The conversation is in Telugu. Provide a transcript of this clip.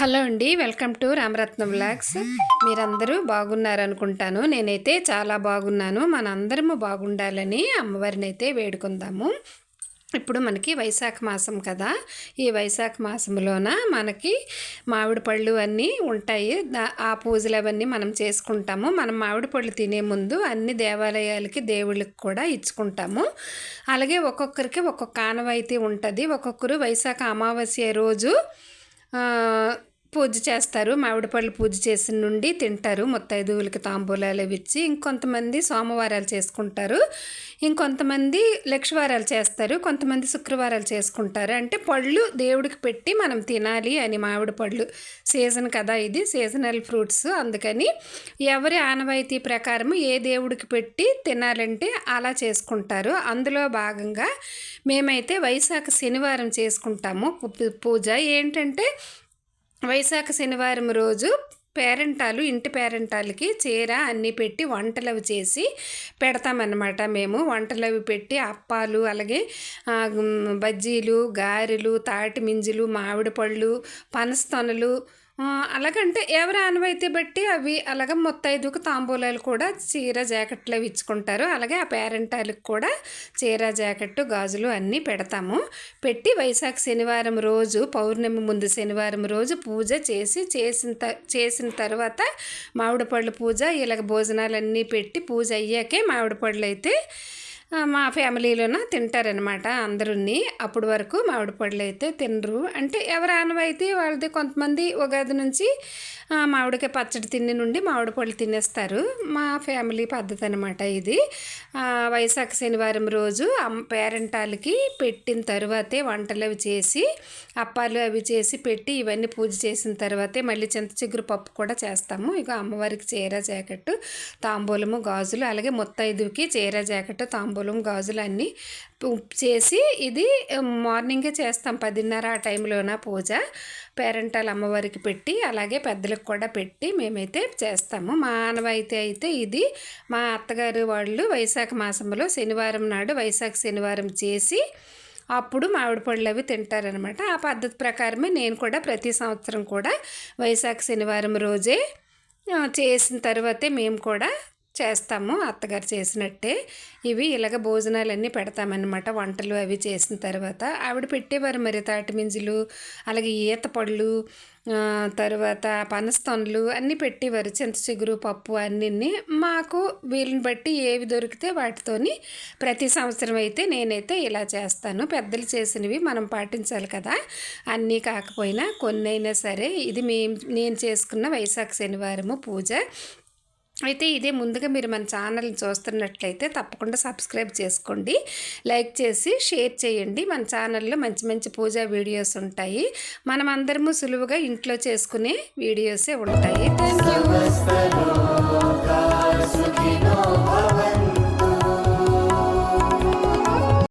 హలో అండి వెల్కమ్ టు రామరత్నం బ్లాగ్స్ మీరందరూ బాగున్నారనుకుంటాను. నేనైతే చాలా బాగున్నాను. మనందరము బాగుండాలని అమ్మవారిని అయితే వేడుకుందాము. ఇప్పుడు మనకి వైశాఖ మాసం కదా. ఈ వైశాఖ మాసంలోన మనకి మామిడి పళ్ళు అన్నీ ఉంటాయి. ఆ పూజలు అవన్నీ మనం చేసుకుంటాము. మనం మామిడి పళ్ళు తినే ముందు అన్ని దేవాలయాలకి దేవుళ్ళకి కూడా ఇచ్చుకుంటాము. అలాగే ఒక్కొక్కరికి ఒక్కొక్క కానవ అయితే ఉంటుంది. ఒక్కొక్కరు వైశాఖ అమావాస్య రోజు పూజ చేస్తారు. మామిడి పళ్ళు పూజ చేసిన నుండి తింటారు. ముత్తైదువులకి తాంబూలాలు ఇచ్చి ఇంకొంతమంది సోమవారాలు చేసుకుంటారు. ఇంకొంతమంది లక్షవారాలు చేస్తారు. కొంతమంది శుక్రవారాలు చేసుకుంటారు. అంటే పళ్ళు దేవుడికి పెట్టి మనం తినాలి అని మామిడి పళ్ళు సీజన్ కదా ఇది. సీజనల్ ఫ్రూట్స్ అందుకని ఎవరి ఆనవాయితీ ప్రకారం ఏ దేవుడికి పెట్టి తినాలంటే అలా చేసుకుంటారు. అందులో భాగంగా మేమైతే వైశాఖ శనివారం చేసుకుంటాము. పూజ ఏంటంటే వైశాఖ శనివారం రోజు పేరెంటాలు ఇంటి పేరెంటాలకి చీర అన్నీ పెట్టి వంటలవి చేసి పెడతామన్నమాట మేము. వంటలవి పెట్టి అప్పాలు అలాగే బజ్జీలు గారెలు తాటి మింజులు మామిడి పళ్ళు పనస్తొనలు అలాగంటే ఎవరి ఆనవాయితీ బట్టి అవి అలాగ మొత్తైదుకు తాంబూలాలు కూడా చీర జాకెట్లు అవి ఇచ్చుకుంటారు. అలాగే ఆ పేరెంటాలకు కూడా చీర జాకెట్టు గాజులు అన్నీ పెడతాము. పెట్టి వైశాఖ శనివారం రోజు పౌర్ణమి ముందు శనివారం రోజు పూజ చేసి చేసిన త చేసిన తర్వాత మామిడి పళ్ళు పూజ ఇలాగ భోజనాలన్నీ పెట్టి పూజ అయ్యాకే మామిడి పళ్ళు అయితే మా ఫ్యామిలీలోన తింటారనమాట అందరుని. అప్పటి వరకు మామిడి పళ్ళు అయితే తినరు. అంటే ఎవరు ఆనవైతే వాళ్ళది కొంతమంది ఉగాది నుంచి మామిడికాయ పచ్చడి తిని నుండి మామిడి పళ్ళు తినేస్తారు. మా ఫ్యామిలీ పద్ధతి అనమాట ఇది. వైశాఖ శనివారం రోజు అమ్మ పేరెంటాలకి పెట్టిన తర్వాతే వంటలు అవి చేసి అప్పాలు అవి చేసి పెట్టి ఇవన్నీ పూజ చేసిన తర్వాతే మళ్ళీ చింత చిగురు పప్పు కూడా చేస్తాము. ఇక అమ్మవారికి చీర జాకెట్ తాంబూలము గాజులు అలాగే ముత్తైదుకి చీర జాకెట్ తాంబూలం గాజులు అన్నీ చేసి ఇది మార్నింగే చేస్తాం. పదిన్నర ఆ టైంలోన పూజ. పేరెంటాలు అమ్మవారికి పెట్టి అలాగే పెద్దలకు కూడా పెట్టి మేమైతే చేస్తాము. మా ఆనవాయితీ అయితే ఇది మా అత్తగారు వాళ్ళు వైశాఖ మాసంలో శనివారం నాడు వైశాఖ శనివారం చేసి అప్పుడు మామిడి పళ్ళు అవి తింటారనమాట ఆ పద్ధతి ప్రకారమే నేను కూడా ప్రతి సంవత్సరం కూడా వైశాఖ శనివారం రోజే చేసిన తర్వాతే మేము కూడా చేస్తాము అత్తగారు చేసినట్టే. ఇవి ఇలాగ భోజనాలన్నీ పెడతామన్నమాట వంటలు అవి చేసిన తర్వాత. ఆవిడ పెట్టేవారు మరి తాటిమింజలు అలాగే ఈత పళ్ళు తర్వాత పనస్తొనలు అన్నీ పెట్టేవారు. చింత చిగురు పప్పు అన్నీ మాకు వీళ్ళని బట్టి ఏవి దొరికితే వాటితోని ప్రతి సంవత్సరం అయితే నేనైతే ఇలా చేస్తాను. పెద్దలు చేసినవి మనం పాటించాలి కదా. అన్నీ కాకపోయినా కొన్ని అయినా సరే ఇది మేము నేను చేసుకున్న వైశాఖ శనివారము పూజ. అయితే ఇదే ముందుగా మీరు మన ఛానల్ని చూస్తున్నట్లయితే తప్పకుండా సబ్స్క్రైబ్ చేసుకోండి. లైక్ చేసి షేర్ చేయండి. మన ఛానల్లో మంచి మంచి పూజా వీడియోస్ ఉంటాయి. మనం అందరము సులువుగా ఇంట్లో చేసుకునే వీడియోసే ఉంటాయి. Thank you